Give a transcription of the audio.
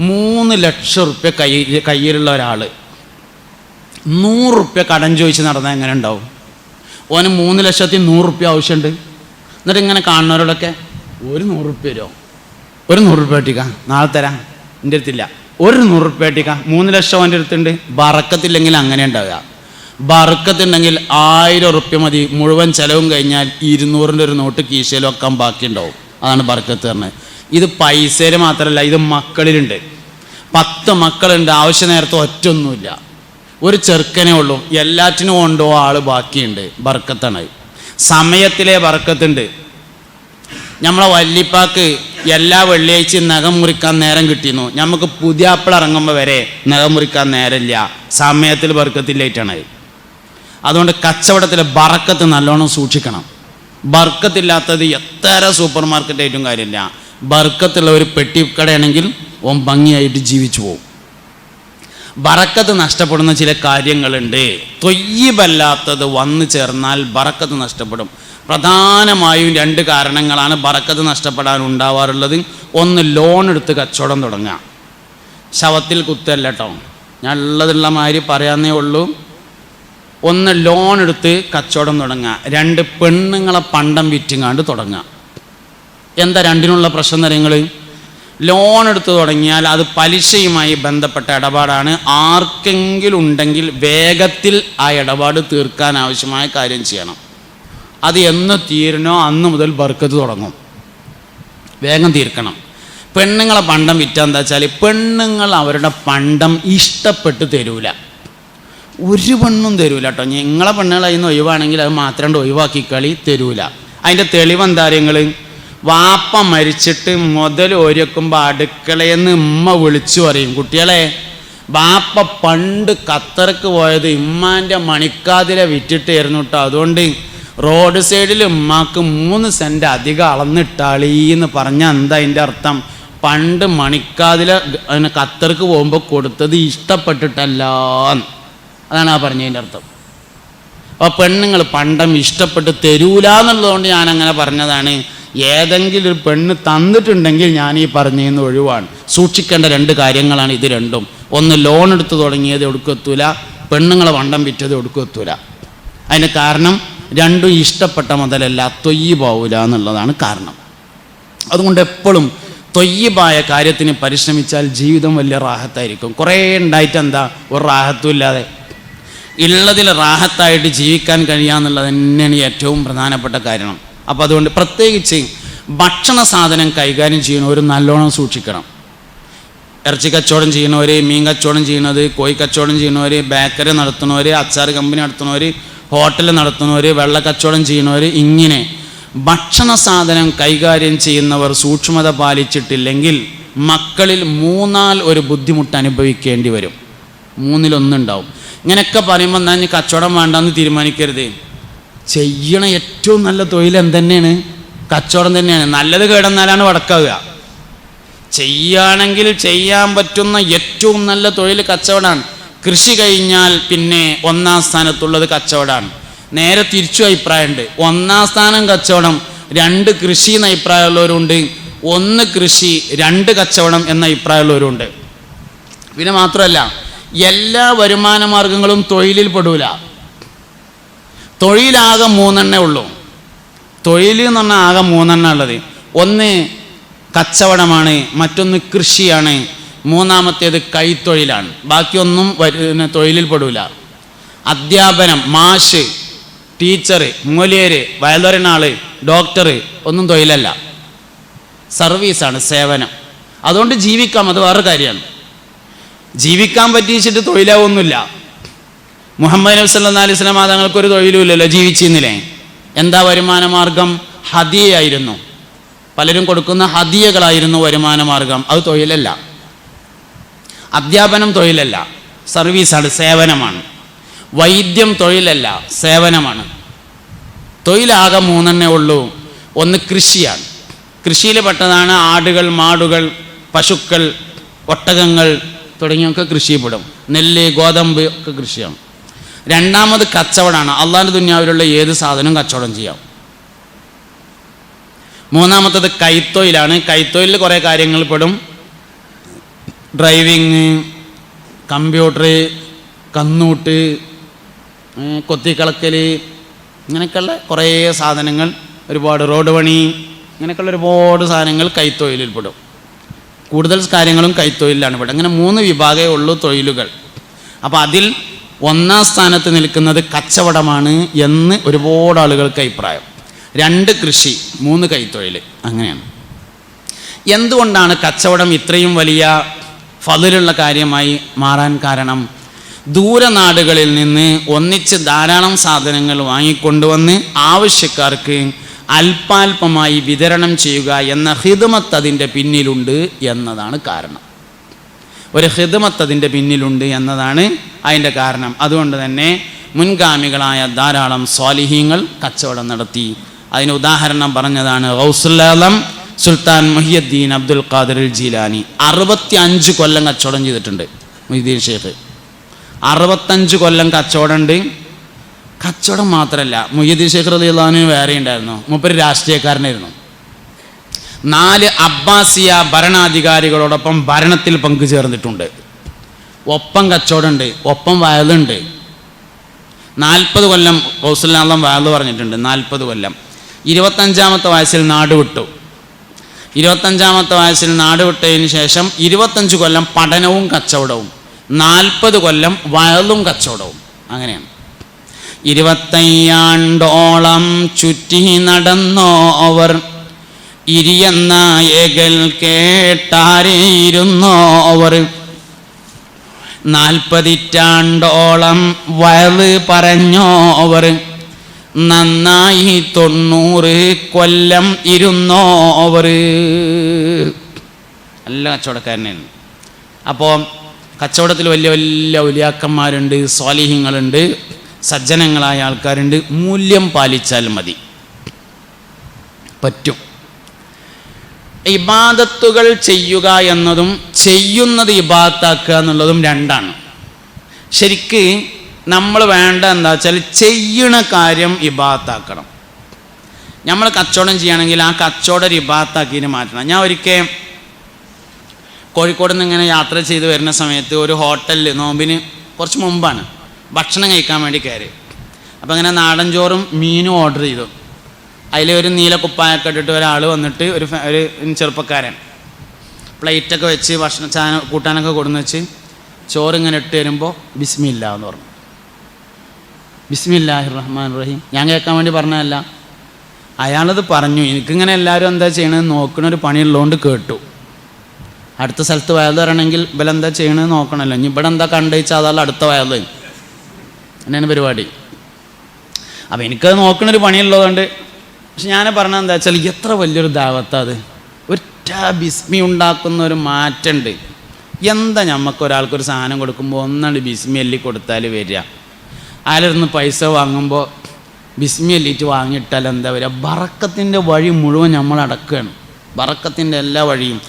മൂന്ന് ലക്ഷം റുപ്യ കൈ കയ്യിലുള്ള ഒരാൾ നൂറ് റുപ്യ കടം ചോദിച്ച് നടന്നാൽ എങ്ങനെ ഉണ്ടാവും? ഓന് മൂന്ന് ലക്ഷത്തി നൂറ് റുപ്യ ആവശ്യമുണ്ട്. എന്നിട്ട് ഇങ്ങനെ കാണുന്നവരോടൊക്കെ ഒരു നൂറ് റുപ്യ ഒരു നൂറ് റുപ്യ കിട്ടിക്ക നാളെ തരാം. എന്റെ അടുത്തില്ല. ഒരു നൂറ് റുപ്യ കിട്ടിക്ക മൂന്ന് ലക്ഷം അവന്റെ അടുത്തുണ്ട്. ബറക്കത്തില്ലെങ്കിൽ അങ്ങനെ ഉണ്ടാവുക. ബറക്കത്തുണ്ടെങ്കിൽ ആയിരം റുപ്യ മതി. മുഴുവൻ ചിലവും കഴിഞ്ഞാൽ ഇരുന്നൂറിന്റെ ഒരു നോട്ട് കീശയിൽ വെക്കാൻ ബാക്കിയുണ്ടാവും. അതാണ് ബറക്കത്ത് പറഞ്ഞത്. ഇത് പൈസയിൽ മാത്രമല്ല ഇത് മക്കളിലുണ്ട്. പത്ത് മക്കളുണ്ട് ആവശ്യ നേരത്തെ ഒറ്റൊന്നുമില്ല. ഒരു ചെറുക്കനേ ഉള്ളൂ എല്ലാറ്റിനും ഉണ്ടോ ആൾ ബാക്കിയുണ്ട് ബർക്കത്താണ്. സമയത്തിലെ ബർക്കത്തുണ്ട്. നമ്മളെ വല്ലിപ്പാക്ക് എല്ലാ വെള്ളിയാഴ്ചയും നഖം മുറിക്കാൻ നേരം കിട്ടിയിരുന്നു. നമുക്ക് പുതിയ ആപ്പിൾ ഇറങ്ങുമ്പോൾ വരെ നഖം മുറിക്കാൻ നേരമില്ല. സമയത്തിൽ ബർക്കത്തില്ലായിട്ടാണ്. അത്. അതുകൊണ്ട് കച്ചവടത്തിലെ ബറക്കത്ത് നല്ലോണം സൂക്ഷിക്കണം. ബർക്കത്തില്ലാത്തത് എത്ര സൂപ്പർ മാർക്കറ്റായിട്ടും കാര്യമില്ല. ബർക്കത്തുള്ള ഒരു പെട്ടി കടയാണെങ്കിൽ ഓം ഭംഗിയായിട്ട് ജീവിച്ചു പോകും ബറക്കത്ത് നഷ്ടപ്പെടുന്ന ചില കാര്യങ്ങളുണ്ട്. തൊയ്യബല്ലാത്തത് വന്നു ചേർന്നാൽ ബറക്കത്ത് നഷ്ടപ്പെടും. പ്രധാനമായും രണ്ട് കാരണങ്ങളാണ് ബറക്കത്ത് നഷ്ടപ്പെടാൻ ഉണ്ടാവാറുള്ളത്. ഒന്ന് ലോൺ എടുത്ത് കച്ചവടം തുടങ്ങുക. ശവത്തിൽ കുത്തല്ല കേട്ടോ ഞാൻ ഉള്ളതുള്ള മാതിരി പറയാന്നേ ഉള്ളൂ. ഒന്ന് ലോൺ എടുത്ത് കച്ചവടം തുടങ്ങുക. രണ്ട് പെണ്ണുങ്ങളെ പണ്ടം വിറ്റുങ്ങാണ്ട് തുടങ്ങുക. എന്താ രണ്ടിനുള്ള പ്രശ്നം നിങ്ങൾ ലോൺ എടുത്തു തുടങ്ങിയാൽ അത് പലിശയുമായി ബന്ധപ്പെട്ട ഇടപാടാണ്. ആർക്കെങ്കിലും ഉണ്ടെങ്കിൽ വേഗത്തിൽ ആ ഇടപാട് തീർക്കാൻ ആവശ്യമായ കാര്യം ചെയ്യണം. അത് എന്ന് തീരണോ അന്ന് മുതൽ ബർക്കത്ത് തുടങ്ങും. വേഗം തീർക്കണം. പെണ്ണുങ്ങളെ പണ്ടം വിറ്റാ എന്താ വെച്ചാൽ പെണ്ണുങ്ങൾ അവരുടെ പണ്ടം ഇഷ്ടപ്പെട്ട് തരൂല. ഒരു പെണ്ണും തരൂല കേട്ടോ. നിങ്ങളെ പെണ്ണുങ്ങൾ അതിന് ഒഴിവാണെങ്കിൽ അത് മാത്രം ഒഴിവാക്കി കളി തരൂല. അതിന്റെ തെളിവെന്താ വാപ്പ മരിച്ചിട്ട് മുതൽ ഒരുക്കുമ്പോൾ അടുക്കളയെന്ന് ഉമ്മ വിളിച്ചു പറയും കുട്ടികളെ വാപ്പ പണ്ട് ഖത്തർക്ക് പോയത് ഇമ്മാന്റെ മണിക്കാതിരെ വിറ്റിട്ടായിരുന്നു കേട്ടോ അതുകൊണ്ട് റോഡ് സൈഡിൽ ഉമ്മാക്ക് മൂന്ന് സെന്റ് അധികം അളന്നിട്ടാളീന്ന് പറഞ്ഞാൽ എന്താ അതിന്റെ അർത്ഥം? പണ്ട് മണിക്കാതില ഖത്തർക്ക് പോകുമ്പോൾ കൊടുത്തത് ഇഷ്ടപ്പെട്ടിട്ടല്ല അതാണ് ആ പറഞ്ഞതിന്റെ അർത്ഥം. അപ്പോൾ പെണ്ണുങ്ങൾ പണ്ടം ഇഷ്ടപ്പെട്ട് തരൂല എന്നുള്ളതുകൊണ്ട് ഞാൻ അങ്ങനെ പറഞ്ഞതാണ്. ഏതെങ്കിലും ഒരു പെണ്ണ് തന്നിട്ടുണ്ടെങ്കിൽ ഞാൻ ഈ പറഞ്ഞു പറഞ്ഞതിന് ഒഴിവാണ്. സൂക്ഷിക്കേണ്ട രണ്ട് കാര്യങ്ങളാണ് ഇത് രണ്ടും. ഒന്ന് ലോൺ എടുത്ത് തുടങ്ങിയത് ഒടുക്കെത്തൂല പെണ്ണുങ്ങളെ വണ്ടം വിറ്റത് ഒടുക്കെത്തൂല അതിന് കാരണം രണ്ടും ഇഷ്ടപ്പെട്ട മുതലല്ല തൊയ്യ് പോവില്ല എന്നുള്ളതാണ് കാരണം. അതുകൊണ്ട് എപ്പോഴും തൊയ്യബായ കാര്യത്തിന് പരിശ്രമിച്ചാൽ ജീവിതം വലിയ റാഹത്തായിരിക്കും. കുറേ ഉണ്ടായിട്ട് എന്താ? ഒരു റാഹത്തും ഇല്ലാതെ. ഉള്ളതിൽ റാഹത്തായിട്ട് ജീവിക്കാൻ കഴിയാന്നുള്ളത് തന്നെയാണ് ഏറ്റവും പ്രധാനപ്പെട്ട കാരണം. അപ്പോൾ അതുകൊണ്ട് പ്രത്യേകിച്ച് ഭക്ഷണ സാധനം കൈകാര്യം ചെയ്യുന്നവർ നല്ലോണം സൂക്ഷിക്കണം. ഇറച്ചി കച്ചവടം ചെയ്യുന്നവർ മീൻ കച്ചവടം ചെയ്യുന്നത് കോഴി കച്ചവടം ചെയ്യുന്നവർ ബേക്കറി നടത്തുന്നവർ അച്ചാർ കമ്പനി നടത്തുന്നവർ ഹോട്ടൽ നടത്തുന്നവർ വെള്ള കച്ചവടം ചെയ്യുന്നവർ ഇങ്ങനെ ഭക്ഷണ സാധനം കൈകാര്യം ചെയ്യുന്നവർ സൂക്ഷ്മത പാലിച്ചിട്ടില്ലെങ്കിൽ മക്കളിൽ മൂന്നാൽ ഒരു ബുദ്ധിമുട്ട് അനുഭവിക്കേണ്ടി വരും. മൂന്നിലൊന്നുണ്ടാവും. ഇങ്ങനെയൊക്കെ പറയുമ്പോൾ ഞാൻ കച്ചവടം വേണ്ടെന്ന് തീരുമാനിക്കരുത്. ചെയ്യണ ഏറ്റവും നല്ല തൊഴിൽ എന്തെന്നെയാണ് കച്ചവടം തന്നെയാണ്. നല്ലത് കേടന്നാലാണ് വടക്കാവുക. ചെയ്യുകയാണെങ്കിൽ ചെയ്യാൻ പറ്റുന്ന ഏറ്റവും നല്ല തൊഴിൽ കച്ചവടമാണ്. കൃഷി കഴിഞ്ഞാൽ പിന്നെ ഒന്നാം സ്ഥാനത്തുള്ളത് കച്ചവടമാണ്. നേരെ തിരിച്ചു അഭിപ്രായമുണ്ട്. ഒന്നാം സ്ഥാനം കച്ചവടം രണ്ട് കൃഷി എന്ന അഭിപ്രായമുള്ളവരുണ്ട്. ഒന്ന് കൃഷി രണ്ട് കച്ചവടം എന്ന അഭിപ്രായമുള്ളവരുണ്ട്. പിന്നെ മാത്രമല്ല എല്ലാ വരുമാന മാർഗങ്ങളും തൊഴിലിൽ പെടൂല. തൊഴിലാകെ മൂന്നെണ്ണേ ഉള്ളൂ. തൊഴിൽ എന്ന് പറഞ്ഞാൽ ആകെ മൂന്നെണ്ണ ഉള്ളത്. ഒന്ന് കച്ചവടമാണ് മറ്റൊന്ന് കൃഷിയാണ് മൂന്നാമത്തേത് കൈത്തൊഴിലാണ്. ബാക്കിയൊന്നും തൊഴിലിൽ പെടൂല. അധ്യാപനം മാഷ് ടീച്ചർ മൂലിയര് വയലുറനാൾ ഡോക്ടർ ഒന്നും തൊഴിലല്ല. സർവീസാണ് സേവനം. അതുകൊണ്ട് ജീവിക്കാം അത് വേറെ കാര്യമാണ്. ജീവിക്കാൻ പറ്റിച്ചിട്ട് തൊഴിലാവൊന്നുമില്ല. മുഹമ്മദ് നബി സല്ലാ അലൈഹി സ്വലാം തങ്ങൾക്ക് ഒരു തൊഴിലുമില്ലല്ലോ ജീവിച്ചിരുന്നില്ലേ? എന്താ വരുമാന മാർഗം? ഹദിയായിരുന്നു പലരും കൊടുക്കുന്ന ഹദിയകളായിരുന്നു വരുമാന മാർഗം. അത് തൊഴിലല്ല. അധ്യാപനം തൊഴിലല്ല. സർവീസാണ് സേവനമാണ്. വൈദ്യം തൊഴിലല്ല സേവനമാണ്. തൊഴിലാകെ മൂന്നെണ്ണേ ഉള്ളൂ. ഒന്ന് കൃഷിയാണ്. കൃഷിയിൽ പെട്ടതാണ് ആടുകൾ മാടുകൾ പശുക്കൾ ഒട്ടകങ്ങൾ തുടങ്ങിയൊക്കെ കൃഷിപ്പെടും നെല്ല് ഗോതമ്പ് ഒക്കെ കൃഷിയാണ്. രണ്ടാമത് കച്ചവടമാണ് അള്ളാന്റെ ദുന്യാവിലുള്ള ഏത് സാധനവും കച്ചവടം ചെയ്യാം. മൂന്നാമത്തത് കൈത്തൊയിലാണ് കൈത്തൊയിൽ കുറേ കാര്യങ്ങൾ പെടും. ഡ്രൈവിങ് കമ്പ്യൂട്ടർ കന്നൂട്ട് കൊത്തിക്കളക്കൽ ഇങ്ങനെയൊക്കെയുള്ള കുറേ സാധനങ്ങൾ ഒരുപാട് റോഡ് പണി ഇങ്ങനെയൊക്കെയുള്ള ഒരുപാട് സാധനങ്ങൾ കൈത്തൊഴിലിൽ പെടും. കൂടുതൽ കാര്യങ്ങളും കൈത്തൊഴിലാണ് പെടും അങ്ങനെ മൂന്ന് വിഭാഗമേ ഉള്ളൂ തൊഴിലുകൾ. അപ്പോൾ അതിൽ ഒന്നാം സ്ഥാനത്ത് നിൽക്കുന്നത് കച്ചവടമാണ് എന്ന് ഒരുപാട് ആളുകൾക്ക് അഭിപ്രായം. രണ്ട് കൃഷി മൂന്ന് കൈത്തൊഴിൽ അങ്ങനെയാണ്. എന്തുകൊണ്ടാണ് കച്ചവടം ഇത്രയും വലിയ ഫതിലുള്ള കാര്യമായി മാറാൻ കാരണം? ദൂരനാടുകളിൽ നിന്ന് ഒന്നിച്ച് ധാരാളം സാധനങ്ങൾ വാങ്ങിക്കൊണ്ടുവന്ന് ആവശ്യക്കാർക്ക് അല്പാൽപമായി വിതരണം ചെയ്യുക എന്ന ഹിതമത്ത് അതിന്റെ പിന്നിലുണ്ട് എന്നതാണ് കാരണം. ഒരു ഹിദമത്ത് അതിന്റെ പിന്നിലുണ്ട് എന്നതാണ് അതിന്റെ കാരണം. അതുകൊണ്ട് തന്നെ മുൻഗാമികളായ ധാരാളം സ്വാലിഹീങ്ങൾ കച്ചവടം നടത്തി. അതിന് ഉദാഹരണം പറഞ്ഞതാണ് Ghausul Alam Sultan Muhiyuddin Abdul Qadir Jilani. അറുപത്തി അഞ്ച് കൊല്ലം കച്ചവടം ചെയ്തിട്ടുണ്ട് മുഹിദ്ദീൻ ഷേഖ് അറുപത്തഞ്ച് കൊല്ലം കച്ചവടം കച്ചവടമുണ്ട് കച്ചവടം മാത്രമല്ല മുഹിയദ്ദീൻ ഷേഖ് അള്ളഹാനും വേറെ ഉണ്ടായിരുന്നു മുപ്പര് രാഷ്ട്രീയക്കാരനായിരുന്നു. നാല് അബ്ബാസിയ ഭരണാധികാരികളോടൊപ്പം ഭരണത്തിൽ പങ്കുചേർന്നിട്ടുണ്ട്. ഒപ്പം കച്ചവടമുണ്ട് ഒപ്പം വയലുണ്ട്. നാൽപ്പത് കൊല്ലം ഹൗസുല്ലാം വയൽ പറഞ്ഞിട്ടുണ്ട് നാൽപ്പത് കൊല്ലം. ഇരുപത്തഞ്ചാമത്തെ വയസ്സിൽ നാട് വിട്ടു. ഇരുപത്തഞ്ചാമത്തെ വയസ്സിൽ നാട് വിട്ടതിന് ശേഷം ഇരുപത്തഞ്ച് കൊല്ലം പഠനവും കച്ചവടവും നാൽപ്പത് കൊല്ലം വയലും കച്ചവടവും. അങ്ങനെയാണ്. ഇരുപത്തയ്യാണ്ടോളം ചുറ്റി നടന്നോവർ കേട്ടാരേയിരുന്നോ അവർ? നാൽപ്പതിറ്റാണ്ടോളം വയൽ പറഞ്ഞോവർ നന്നായി തൊണ്ണൂറ് കൊല്ലം ഇരുന്നോ അവർ? നല്ല കച്ചവടക്കാരനായിരുന്നു അപ്പോൾ കച്ചവടത്തിൽ വലിയ വലിയ ഉലിയാക്കന്മാരുണ്ട് സ്വാലിഹ്യങ്ങളുണ്ട് സജ്ജനങ്ങളായ ആൾക്കാരുണ്ട്. മൂല്യം പാലിച്ചാൽ മതി. പറ്റും. ഇബാദത്തുകൾ ചെയ്യുക എന്നതും ചെയ്യുന്നത് ഇബാദത്താക്കുക എന്നുള്ളതും രണ്ടാണ്. ശരിക്ക് നമ്മൾ വേണ്ട എന്താ വെച്ചാൽ ചെയ്യണ കാര്യം ഇബാദത്താക്കണം. നമ്മൾ കച്ചവടം ചെയ്യുകയാണെങ്കിൽ ആ കച്ചവടം ഒരു ഇബാദത്താക്കിയിട്ട് മാറ്റണം. ഞാൻ ഒരിക്കൽ കോഴിക്കോട് നിന്ന് ഇങ്ങനെ യാത്ര ചെയ്ത് വരുന്ന സമയത്ത് ഒരു ഹോട്ടലിൽ നോമ്പിന് കുറച്ച് മുമ്പാണ്. ഭക്ഷണം കഴിക്കാൻ വേണ്ടി കയറി. അപ്പോൾ അങ്ങനെ നാടൻ ചോറും മീനും ഓർഡർ ചെയ്തു. അതിൽ ഒരു നീല കുപ്പായൊക്കെ ഇട്ടിട്ട് ഒരാൾ വന്നിട്ട് ഒരു ഒരു ചെറുപ്പക്കാരൻ. പ്ലേറ്റൊക്കെ വെച്ച് ഭക്ഷണ ചാന കൂട്ടാനൊക്കെ കൊടുന്ന് വെച്ച് ചോറ് ഇങ്ങനെ ഇട്ട് വരുമ്പോൾ ബിസ്മില്ല എന്ന് പറഞ്ഞു. ബിസ്മില്ലാഹി റഹ്മാൻ റഹീം. ഞാൻ കേൾക്കാൻ വേണ്ടി പറഞ്ഞതല്ല. അയാളത് പറഞ്ഞു. എനിക്കിങ്ങനെ എല്ലാവരും എന്താ ചെയ്യണത് നോക്കണ ഒരു പണിയുള്ളതുകൊണ്ട് കേട്ടു. അടുത്ത സ്ഥലത്ത് വയത് വരണമെങ്കിൽ ഇവലെന്താ ചെയ്യണമെന്ന് നോക്കണമല്ലോ ഇനി ഇവിടെ എന്താ കണ്ടുവച്ചാൽ അതല്ല അടുത്ത വയത് അങ്ങനെയാണ് പരിപാടി. അപ്പോൾ എനിക്കത് നോക്കണൊരു പണിയുള്ളതുകൊണ്ട് പക്ഷെ ഞാൻ പറഞ്ഞ എന്താ വെച്ചാൽ എത്ര വലിയൊരു ദാവത്താ അത്. ഒറ്റ ബിസ്മി ഉണ്ടാക്കുന്ന ഒരു മാറ്റമുണ്ട് എന്താ നമുക്ക് ഒരാൾക്കൊരു സാധനം കൊടുക്കുമ്പോൾ ഒന്നാണ് ബിസ്മി അല്ലി കൊടുത്താൽ വരിക. ആരുന്ന് പൈസ വാങ്ങുമ്പോൾ ബിസ്മി അല്ലിറ്റ് വാങ്ങിയിട്ടാൽ എന്താ വരിക? ബറക്കത്തിന്റെ വഴി മുഴുവൻ നമ്മൾ അടക്കുകയാണ് ബറക്കത്തിന്റെ എല്ലാ വഴിയും.